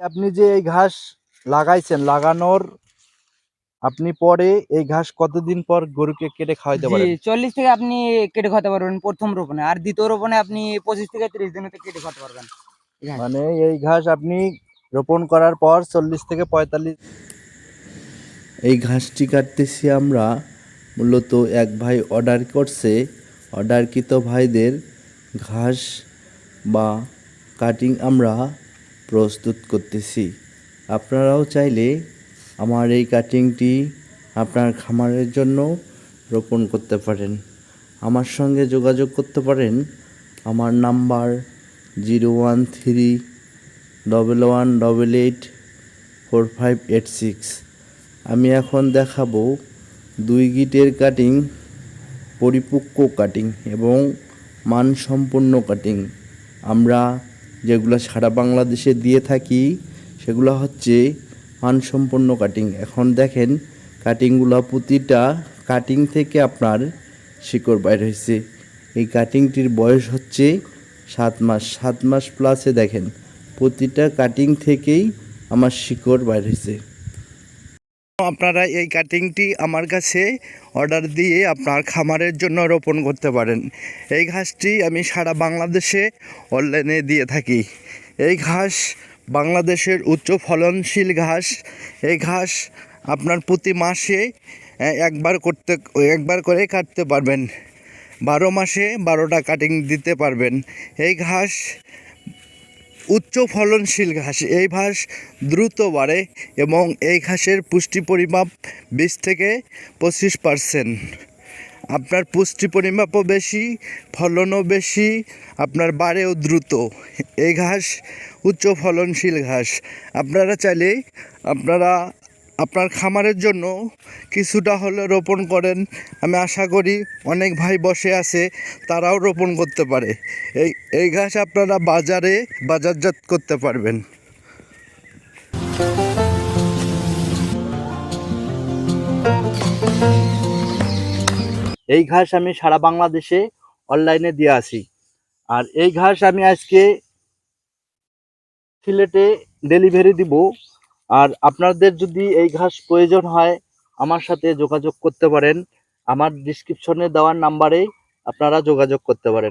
আপনি যে এই ঘাস লাগাইছেন লাগানোর আপনি পরে এই ঘাস কতদিন পর গরুকে কেটে খাওয়াইতে পারেন? চল্লিশ থেকে আপনি কেটে খাওয়াতে পারবেন প্রথম রোপণে। আর দ্বিতীয় রোপণে আপনি পঁচিশ থেকে তিরিশ দিনেতে কেটে খাওয়াতে পারবেন। মানে এই ঘাস আপনি রোপণ করার পর চল্লিশ থেকে পঁয়তাল্লিশ এই ঘাসটি কাটতেছি আমরা মূলত এক ভাই অর্ডার করছে। অর্ডারকৃত ভাইদের ঘাস বা কাটিং আমরা প্রস্তুত করতেছি। আপনারাও চাইলে আমার এই কাটিংটি আপনার খামারের জন্য রোপণ করতে পারেন। আমার সঙ্গে যোগাযোগ করতে পারেন। আমার number zero one three double one double eight four five eight six. আমি এখন দেখাবো দুই গিটের কাটিং, পরিপক্ক কাটিং এবং মানসম্পন্ন কাটিং। আমরা যেগুলো সারা বাংলাদেশে দিয়ে থাকি, সেগুলো হচ্ছে মানসম্পন্ন কাটিং এখন দেখেন কাটিংগুলো প্রতিটা কাটিং থেকে আপনার শিকড় বাইর হয়েছে এই কাটিংটির বয়স হচ্ছে সাত মাস। সাত মাস প্লাসে দেখেন, প্রতিটা কাটিং থেকেই আমার শিকড় বাইর হয়েছে আপনারা এই কাটিংটি আমার কাছে অর্ডার দিয়ে আপনার খামারের জন্য রোপণ করতে পারেন। এই ঘাসটি আমি সারা বাংলাদেশে অনলাইনে দিয়ে থাকি। এই ঘাস বাংলাদেশের উচ্চ ফলনশীল ঘাস। এই ঘাস আপনার প্রতি মাসে একবার করতে, একবার করে কাটতে পারবেন। বারো মাসে বারোটা কাটিং দিতে পারবেন। এই ঘাস উচ্চ ফলনশীল ঘাস এই ঘাস দ্রুত বাড়ে এবং এই ঘাসের পুষ্টি পরিমাপ বিশ থেকে পঁচিশ পারসেন্ট। আপনার পুষ্টি পরিমাপও বেশি, ফলনও বেশি, আপনার বাড়েও দ্রুত। এই ঘাস উচ্চ ফলনশীল ঘাস। আপনারা চাইলে আপনারা আপনার খামারের জন্য কিছুটা হলে রোপণ করেন। আমি আশা করি অনেক ভাই বসে আছে, তারাও রোপণ করতে পারে। এই এই ঘাস আপনারা বাজারে বাজারজাত করতে পারবেন। এই ঘাস আমি সারা বাংলাদেশে অনলাইনে দিয়ে আসি। আর এই ঘাস আমি আজকে সিলেটে ডেলিভারি দিব আর আপনাদের যদি এই ঘাস প্রয়োজন হয়, আমার সাথে যোগাযোগ করতে পারেন। আমার ডিসক্রিপশনে দেওয়ার নাম্বারে আপনারা যোগাযোগ করতে পারেন।